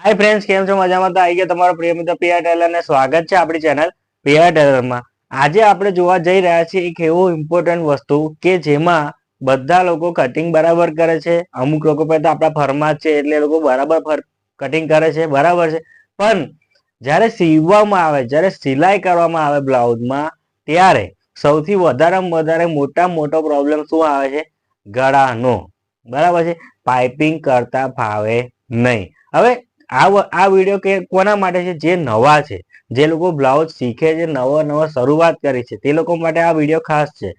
Hi friends કેમ છો? મજામાં? તો આવી ગયા તમારો પ્રિય મિત્ર પીઆર ટેલર ને સ્વાગત છે આપણી ચેનલ પીઆર ટેલરમાં આજે આપણે જોવા જઈ રહ્યા છીએ એક એવું ઇમ્પોર્ટન્ટ વસ્તુ કે જેમાં બધા લોકો કટિંગ બરાબર કરે છે. અમુક લોકો પહેલા આપણા ફરમાં છે એટલે લોકો બરાબર કટિંગ કરે છે, બરાબર છે. પણ જ્યારે સીવવામાં આવે, જ્યારે સિલાઈ કરવામાં આવે બ્લાઉઝમાં, ત્યારે સૌથી વધારેમાં વધારે મોટામાં મોટો પ્રોબ્લેમ શું આવે છે? ગળાનો. બરાબર છે? પાઇપિંગ કરતા ફાવે નહીં. હવે આ આ વીડિયો કે કોના માટે છે? જે નવા છે. જે લોકો બ્લાઉઝ શીખે છે, નવા નવા શરૂઆત કરી છે, તે લોકો માટે આ વીડિયો ખાસ છે.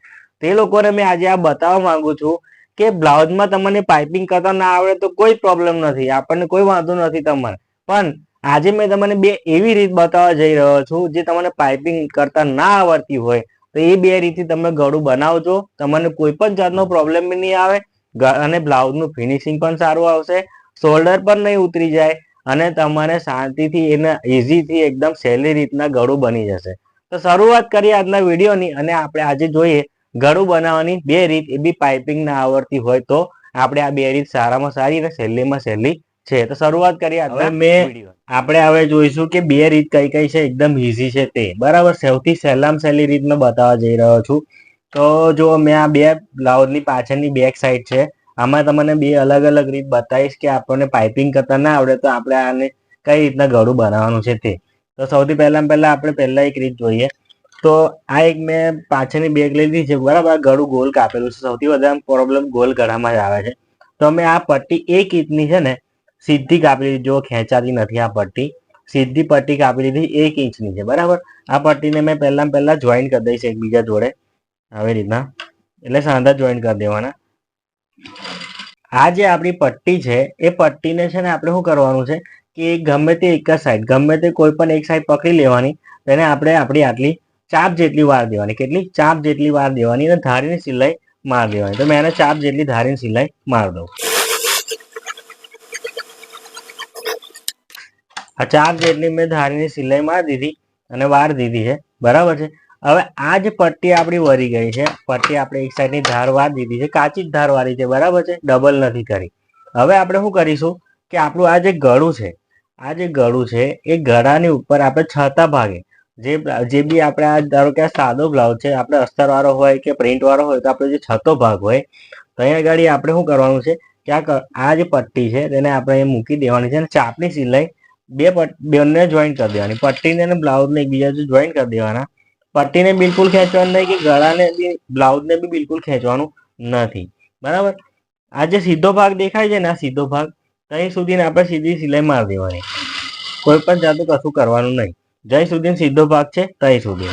તે લોકોને મેં આજે આ બતાવવા માંગુ છું કે બ્લાઉઝમાં તમને પાઇપિંગ કરતા ના આવડે તો કોઈ પ્રોબ્લેમ નથી, આપણને કોઈ વાંધો નથી તમારે. પણ આજે મેં તમને બે એવી રીત બતાવવા જઈ રહ્યો છું જે તમને પાઇપિંગ કરતા ના આવડતી હોય. તો એ બે રીતથી તમે ગળું બનાવજો, તમને કોઈ પણ જાતનો પ્રોબ્લેમ નહીં આવે. અને બ્લાઉઝનું ફિનિશિંગ પણ સારું આવશે. શોલ્ડર પણ નહીં ઉતરી જાય. અને તમારે શાંતિથી એને ઇઝીથી એકદમ સહેલી રીતના ગળું બની જશે. તો શરૂઆત કરીએ આજના વિડીયોની અને આપણે આજે જોઈએ ગળું બનાવવાની બે રીત એ બી પાઇપિંગ ના આવડતી હોય તો આપણે આ બે રીત સારામાં સારી અને સહેલીમાં સહેલી છે. તો શરૂઆત કરીએ આજના મેં આપણે હવે જોઈશું કે બે રીત કઈ કઈ છે એકદમ ઇઝી છે તે. બરાબર? સૌથી સહેલામાં સહેલી રીત મેં બતાવવા જઈ રહ્યો છું. તો જો મેં આ બે બ્લાઉઝની પાછળની બેક સાઈડ છે. આમાં તમને બે અલગ અલગ રીત બતાવીશ કે આપણને પાઇપિંગ કરતા ના આવડે તો આપણે આને કઈ રીતના ગળું બનાવવાનું છે તે. તો સૌથી પહેલા પહેલા આપણે પહેલા એક રીત જોઈએ. તો આ એક મેં પાછળની બેગ લીધી છે. બરાબર? ગળું ગોલ કાપેલું છે. સૌથી વધારે પ્રોબ્લેમ ગોલ ગળામાં જ આવે છે. તો મેં આ પટ્ટી એક ઇંચની છે ને સીધી કાપી લીધી. જો ખેંચાતી નથી આ પટ્ટી. સીધી પટ્ટી કાપી લીધી એક ઇંચની છે. બરાબર? આ પટ્ટીને મેં પહેલા પહેલા જોઈન કરી દઈશ એકબીજા જોડે. આવી રીતના. એટલે સાંધા જોઈન કરી દેવાના. આ જે આપણી પટ્ટી છે, એ પટ્ટીને છે ને આપણે શું કરવાનું છે કે ગમે તે એક જ સાઈડ ગમે તે કોઈ પણ એક સાઈડ પકડી લેવાની, તેને આપણે આપણી આટલી ચાપ જેટલી વાર દેવાની, કેટલી ચાપ જેટલી વાર દેવાની અને ધારીની સિલાઈ માર દેવાની. તો મેં એને ચાપ જેટલી ધારીની સિલાઈ માર દઉં. આ ચાપ જેટલી મેં ધારીની સિલાઈ માર દીધી અને વાર દીધી છે, બરાબર છે? હવે આ જ પટ્ટી આપણી વળી ગઈ છે. પટ્ટી આપણે એક સાઈડની ધાર વાર દીધી છે. કાચી જ ધાર વાળી છે. બરાબર છે? ડબલ નથી કરી. હવે આપણે શું કરીશું કે આપણું આ જે ગળું છે, આ જે ગળું છે, એ ગળાની ઉપર આપણે છતા ભાગે. જે જે બી આપણે આ, ધારો કે આ સાદો બ્લાઉઝ છે, આપણે અસ્તરવાળો હોય કે પ્રિન્ટવાળો હોય તો આપણે જે છતો ભાગ હોય, તો અહીંયા આગળ આપણે શું કરવાનું છે કે આ જે પટ્ટી છે તેને આપણે મૂકી દેવાની છે અને ચાપની સિલાઈ બે બંને જોઈન્ટ કરી દેવાની. પટ્ટીને અને બ્લાઉઝને એકબીજા જોઈન્ટ કરી દેવાના. પટ્ટીને બિલકુલ ખેંચવાનું નહીં કે ગળાને બી, બ્લાઉઝને બી બિલકુલ ખેંચવાનું નથી. બરાબર? આ જે સીધો ભાગ દેખાય છે ને, આ સીધો ભાગ ત્યાં સુધીને આપણે સીધી સિલાઈ મારી દેવાની. કોઈ પણ જાતનું કશું કરવાનું નહીં. જ્યાં સુધી સીધો ભાગ છે, ત્યાં સુધી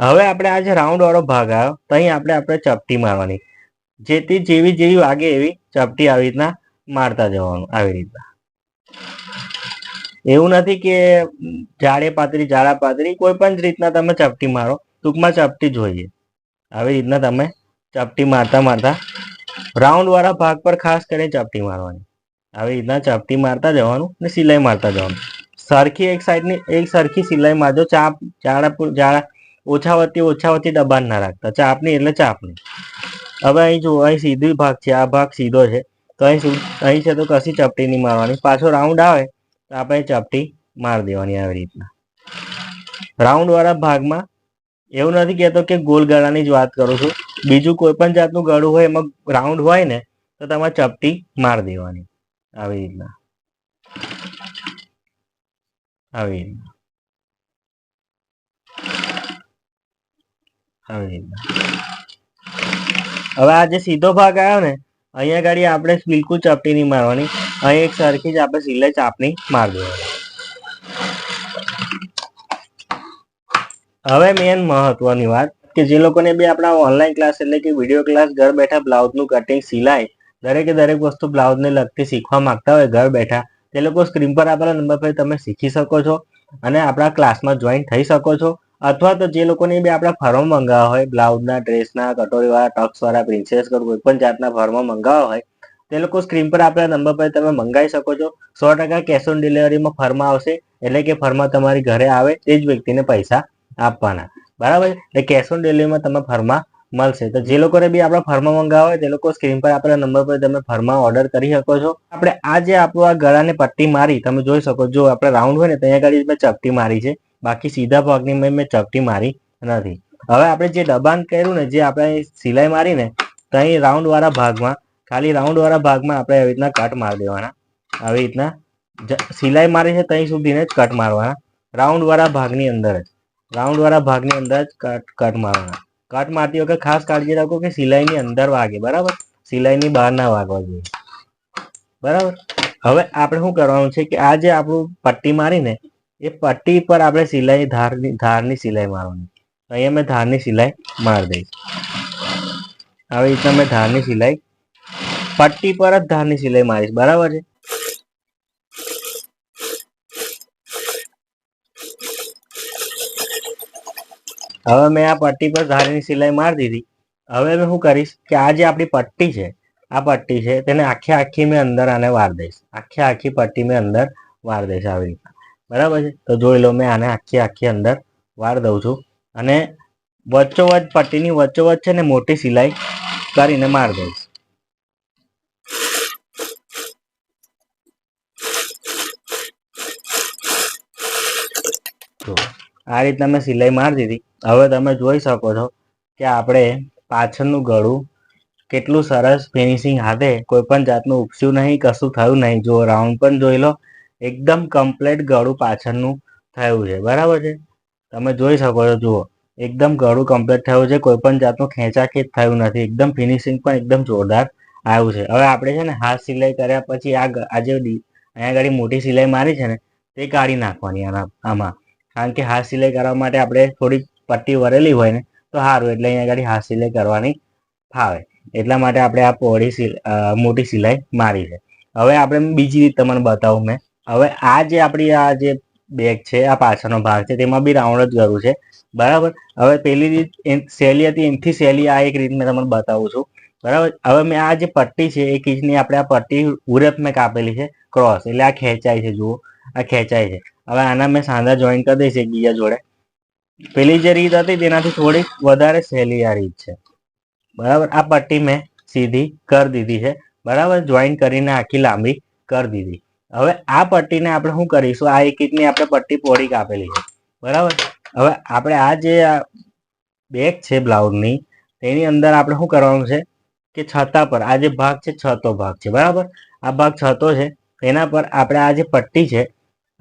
હવે આપણે આ જે રાઉન્ડ વાળો ભાગ આવ્યો, ત્યાં આપણે આપણે ચપટી મારવાની. જેથી જેવી જેવી વાગે એવી ચપટી આવી રીતના મારતા જવાનું, આવી રીતના. એવું નથી કે જાડે પાતળી, જાડા પાતળી, કોઈ પણ રીતના તમે ચપટી મારો. ટૂંકમાં ચપટી જોઈએ આવી રીતના તમે ચપટી મારતા મારતા રાઉન્ડ વાળા ભાગ પર ખાસ કરીને ચપટી મારવાની. આવી રીતના ચપટી મારતા જવાનું ને સિલાઈ મારતા જવાનું. સરખી એક સાઈડની એક સરખી સિલાઈ મારજો. ચાપ, જાડા જાડા ઓછા વચ્ચે ઓછા વચ્ચે દબાણ ના રાખતા. ચાપની એટલે ચાપની. હવે અહીં જુઓ, અહીં સીધી ભાગ છે. આ ભાગ સીધો છે. તો અહીં અહીં છે તો કશી ચપટી નહીં મારવાની. પાછો રાઉન્ડ આવે. આપણે ચપટી મારી દેવાની આવી રીતના. રાઉન્ડ વાળા ભાગમાં એવું નથી કહેતો કે ગોલ ગળાની જ વાત કરું છું. બીજું કોઈ પણ જાતનું ગળું હોય, એમાં રાઉન્ડ હોય ને, તો તમારે ચપટી મારી દેવાની. આવી રીતના. આવી રીતના. આવી રીતના. હવે આ જે સીધો ભાગ આવ્યો ને, અહીંયા ગાડી આપણે બિલકુલ ચપટી નહીં મારવાની. અહીં એક સરખી જ આપણે સિલાઈ ચાપની મારી હવે મેન મહત્વની વાત કે જે લોકોને બી આપણા ઓનલાઈન ક્લાસ એટલે કે વીડિયો ક્લાસ ઘર બેઠા બ્લાઉઝનું કટિંગ સિલાઈ, દરેકે દરેક વસ્તુ બ્લાઉઝને લગતી શીખવા માંગતા હોય ઘર બેઠા, તે લોકો સ્ક્રીન પર આપેલા નંબર પર તમે શીખી શકો છો અને આપણા ક્લાસમાં જોઈન થઈ શકો છો. અથવા તો જે લોકોને બી આપણા ફર્મ મંગાવવા હોય બ્લાઉઝના ડ્રેસના કટોરીવાળા ટક્સવાળા પ્રિન્સેસ કોઈ પણ જાતના ફર્મ મંગાવવા હોય તે લોકો સ્ક્રીન પર આપેલા નંબર પર તમે મંગાવી શકો છો. સો ટકા કેશ ઓન ડિલિવરીમાં ફર્મા આવશે. એટલે કે ફર્મા તમારી ઘરે આવે તે જ વ્યક્તિને પૈસા આપવાના. બરાબર? એટલે કેશ ઓન ડિલિવરીમાં તમે ફર્મા મળશે. તો જે લોકોને બી આપણા ફર્મા મંગાવવા હોય તે લોકો સ્ક્રીન પર આપેલા નંબર પર તમે ફર્મા ઓર્ડર કરી શકો છો. આપણે આ જે આપણું આ ગળાને પટ્ટી મારી, તમે જોઈ શકો જો આપણે રાઉન્ડ હોય ને ત્યાં આગળ મેં ચપટી મારી છે. બાકી સીધા ભાગની મેં મેં ચપટી મારી નથી. હવે આપણે જે દબાણ કર્યું ને, જે આપણે સિલાઈ મારી ને ત્યાં રાઉન્ડ વાળા ભાગમાં ખાલી રાઉન્ડ વાળા ભાગમાં આપણે આવી રીતના કટ મારી દેવાના. આવી રીતના સિલાઈ મારી છે ત્યાં સુધીને જ કટ મારવાના. રાઉન્ડ વાળા ભાગની અંદર જ. રાઉન્ડ વાળા ભાગની અંદર જ કટ કટ મારવાના. કટ મારતી વખતે ખાસ કાળજી રાખો કે સિલાઈની અંદર વાગે, બરાબર? સિલાઈની બહાર ના વાગવા જોઈએ. બરાબર? હવે આપણે શું કરવાનું છે કે આ જે આપણું પટ્ટી મારીને, એ પટ્ટી પર આપણે સિલાઈ ધારની ધારની સિલાઈ મારવાની. અહીંયા મેં ધારની સિલાઈ મારી દઈશ. આવી રીતના મેં ધારની સિલાઈ પટ્ટી પર જ ધારની સિલાઈ મારીશ, બરાબર છે? હવે મેં આ પટ્ટી પર ધારની સિલાઈ મારી દીધી. હવે મેં શું કરીશ કે આ જે આપણી પટ્ટી છે, આ પટ્ટી છે તેને આખી આખી મેં અંદર આને વાર દઈશ. આખી આખી પટ્ટી મેં અંદર વાર દઈશ આવી રીતના બરાબર છે? તો જોઈ લો મેં આને આખી આખી અંદર વાર દઉં છું અને વચ્ચોવચ પટ્ટીની વચ્ચોવચ્ચ છે ને મોટી સિલાઈ કરીને માર દઈશ જો આ રીતના મેં સિલાઈ મારી દીધી. હવે તમે જોઈ શકો છો કે આપણે પાછળનું ગળું કેટલું સરસ ફિનિશિંગ હાથે કોઈ પણ જાતનું ઉપસ્યું નહીં, કશું થયું નહીં. જો રાઉન્ડ પણ જોઈ લો, એકદમ કમ્પ્લેટ ગળું પાછળનું થયું છે. બરાબર છે? તમે જોઈ શકો છો, જુઓ. એકદમ ગળું કમ્પ્લેટ થયું છે, કોઈ પણ જાતનું ખેંચાખેંચ થયું નથી. એકદમ ફિનિશિંગ પણ એકદમ જોરદાર આવ્યું છે. હવે આપણે છે ને હાથ સિલાઈ કર્યા પછી આ આજે અહીંયા આગળ મોટી સિલાઈ મારી છે ને, તે કાઢી નાખવાની આના આમાં. કારણ કે હાથ સિલાઈ કરવા માટે આપણે થોડીક પટ્ટી વરેલી હોય ને, તો સારું એટલે અહીંયા આગળ હાથ સિલાઈ કરવાની ફાવે. એટલા માટે આપણે આ પહોળી મોટી સિલાઈ મારી છે. હવે આપણે બીજી રીત તમને બતાવું મેં. હવે આ જે આપણી આ જે બેગ છે, આ પાછળનો ભાગ છે, તેમાં બી રાઉન્ડ જ કરવું છે. બરાબર? હવે પેલી રીત એ- સહેલી હતી એમથી સહેલી આ એક રીત મેં તમને બતાવું છું. બરાબર? હવે મેં આ જે પટ્ટી છે, એક ઇંચની આપણે આ પટ્ટી ઉરત મેં કાપેલી છે, ક્રોસ. એટલે આ ખેંચાય છે, જુઓ. આ ખેંચાય છે. હવે આના મેં સાંધા જોઈન કરી દઈશ એકબીજા જોડે. પેલી જે રીત હતી તેનાથી થોડીક વધારે સહેલી આ રીત છે. બરાબર? આ પટ્ટી મેં સીધી કરી દીધી છે. બરાબર? જોઈન કરીને આખી લાંબી કરી દીધી. હવે આ પટ્ટીને આપણે શું કરીશું? આ એક ઇંચની આપણે પટ્ટી પોળી કાપેલી છે. બરાબર? હવે આપણે આ જે બેગ છે બ્લાઉઝની, તેની અંદર આપણે શું કરવાનું છે? કે છતા પર, આ જે ભાગ છે, છતો ભાગ છે. બરાબર? આ ભાગ છતો છે. તેના પર આપણે આ જે પટ્ટી છે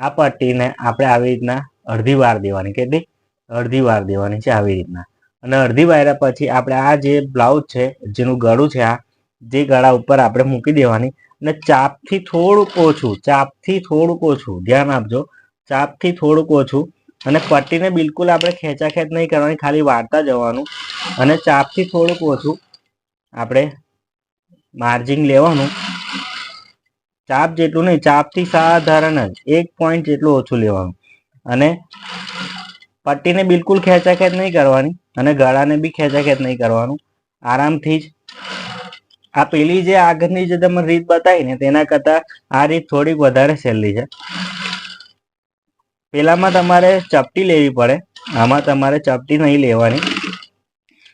આ પટ્ટીને આપણે આવી રીતના અડધી વાર દેવાની કેટલી અડધી વાર દેવાની છે આવી રીતના. અને અડધી વાયરા પછી આપણે આ જે બ્લાઉઝ છે, જેનું ગળું છે આ, જે ગળા ઉપર આપણે મૂકી દેવાની. અને ચાપથી થોડુંક ઓછું, ચાપથી થોડુંક ઓછું, ધ્યાન આપજો, ચાપથી થોડુંક ઓછું. અને પટ્ટીને બિલકુલ આપણે ખેંચાખેંચ નહીં કરવાની, ખાલી વાળતા જવાનું. અને ચાપથી થોડુંક ઓછું આપણે માર્જિંગ લેવાનું. ચાપ જેટલું નહીં, ચાપથી સાધારણ જ, એક પોઈન્ટ જેટલું ઓછું લેવાનું. અને પટ્ટીને બિલકુલ ખેંચાખેંચ નહીં કરવાની અને ગળાને બી ખેંચાખેંચ નહીં કરવાનું. આરામથી જ. આ પેલી જે આગળની જે તમે રીત બતાવી ને, તેના કરતાં આ રીત થોડીક વધારે સહેલી છે. પેલામાં તમારે ચપટી લેવી પડે, આમાં તમારે ચપટી નહીં લેવાની.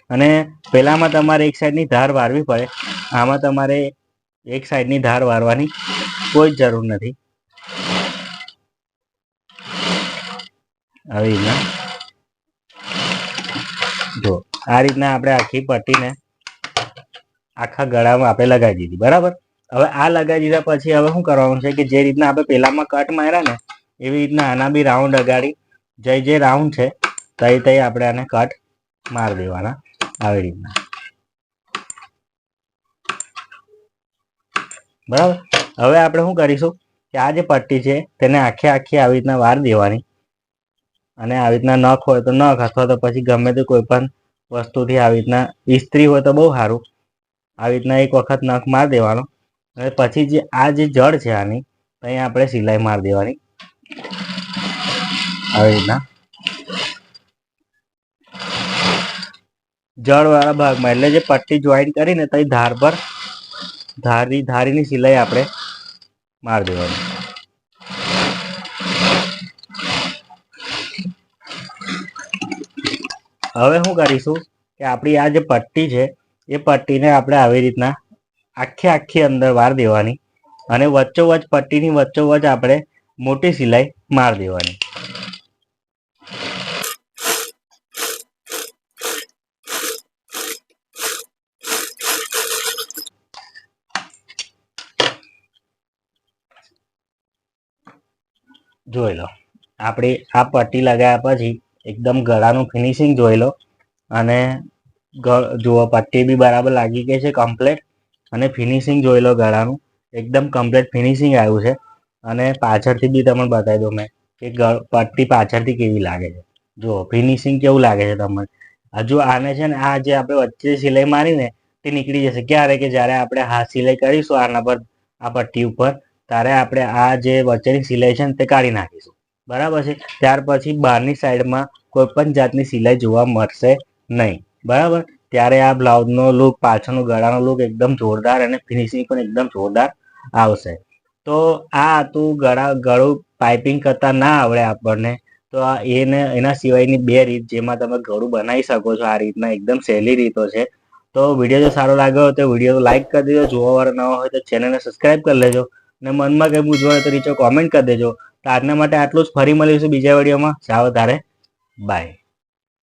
અને પેલામાં તમારે એક સાઈડની ધાર વારવી પડે, આમાં તમારે એક સાઈડની ધાર વારવાની. કોઈ જરૂર નથી. આવી રીતના. જો, આ રીતના આપણે આખી પટ્ટીને આખા ગળામાં આપણે લગાવી દીધી, બરાબર? હવે આ લગાવી દીધા પછી હવે શું કરવાનું છે કે જે રીતના આપણે પેલામાં કટ માર્યા ને, એવી રીતના આના બી રાઉન્ડ અગાડી જે જે રાઉન્ડ છે, તઈ તઈ આપણે આને કટ મારી દેવાના, આવી રીતના. બરાબર? હવે આપણે શું કરીશું કે આ જે પટ્ટી છે તેને આખે આખી આવી રીતના વાર દેવાની. અને આવી રીતના નખ હોય તો નખ અથવા તો પછી ગમે તે કોઈ પણ વસ્તુથી આવી રીતના ઇસ્ત્રી હોય તો બહુ સારું. આવી રીતના એક વખત નખ માર દેવાનો. અને પછી જે આ જે જડ છે આની ત્યાં આપણે સિલાઈ માર દેવાની. આવી રીતના. જળ વાળા ભાગમાં, એટલે જે પટ્ટી જોઈન કરીને તો ધાર પર ધારી, ધારીની સિલાઈ આપણે મારી દેવાની. હવે શું કરીશું કે આપણી આ જે પટ્ટી છે, એ પટ્ટીને આપણે આવી રીતના આખી આખી અંદર વાર દેવાની અને વચ્ચોવચ પટ્ટીની વચ્ચોવચ આપણે મોટી સિલાઈ માર દેવાની. જોઈ લો. આપણી આ પટ્ટી લગાવ્યા પછી એકદમ ગળાનું ફિનિશિંગ જોઈ લો. અને જુઓ, પટ્ટી બી બરાબર લાગી ગઈ છે કમ્પ્લેટ અને ફિનિશિંગ જોઈ લો ગળાનું. એકદમ કમ્પ્લેટ ફિનિશિંગ આવ્યું છે. અને પાછળથી બી તમને બતાવી દઉં મેં કે પટ્ટી પાછળથી કેવી લાગે છે. જુઓ ફિનિશિંગ કેવું લાગે છે તમને? હજુ આને છે ને, આ જે આપણે વચ્ચે સિલાઈ મારીને તે નીકળી જશે. ક્યારે? કે જ્યારે આપણે હા સિલાઈ કરીશું આના પર, આ પટ્ટી ઉપર. ત્યારે આપણે આ જે વચ્ચેની સિલાઈ છે તે કાઢી નાખીશું. બરાબર છે? ત્યાર પછી બહારની સાઈડમાં કોઈ પણ જાતની સિલાઈ જોવા મળશે નહીં. બરાબર? ત્યારે આ બ્લાઉઝનો લુક પાછળનો ગળાનો લુક એકદમ જોરદાર અને ફિનિશિંગ પણ એકદમ જોરદાર આવશે. તો આ હતું ગળા, ગળું પાઇપિંગ કરતા ના આવડે આપણને. તો આ એને, એના સિવાયની બે રીત જેમાં તમે ગળું બનાવી શકો છો, આ રીતના એકદમ સહેલી રીતો છે. તો વીડિયો જો સારો લાગ્યો હોય તો વીડિયો લાઇક કરી દેજો. જોવાવાળા ન હોય તો ચેનલને સબસ્ક્રાઈબ કરી લેજો. અને મનમાં કંઈ મૂંઝવણ તો નીચે કોમેન્ટ કરી દેજો. તો આજના માટે આટલું જ. ફરી મળીશું બીજા વિડીયોમાં. સાવ તારે. બાય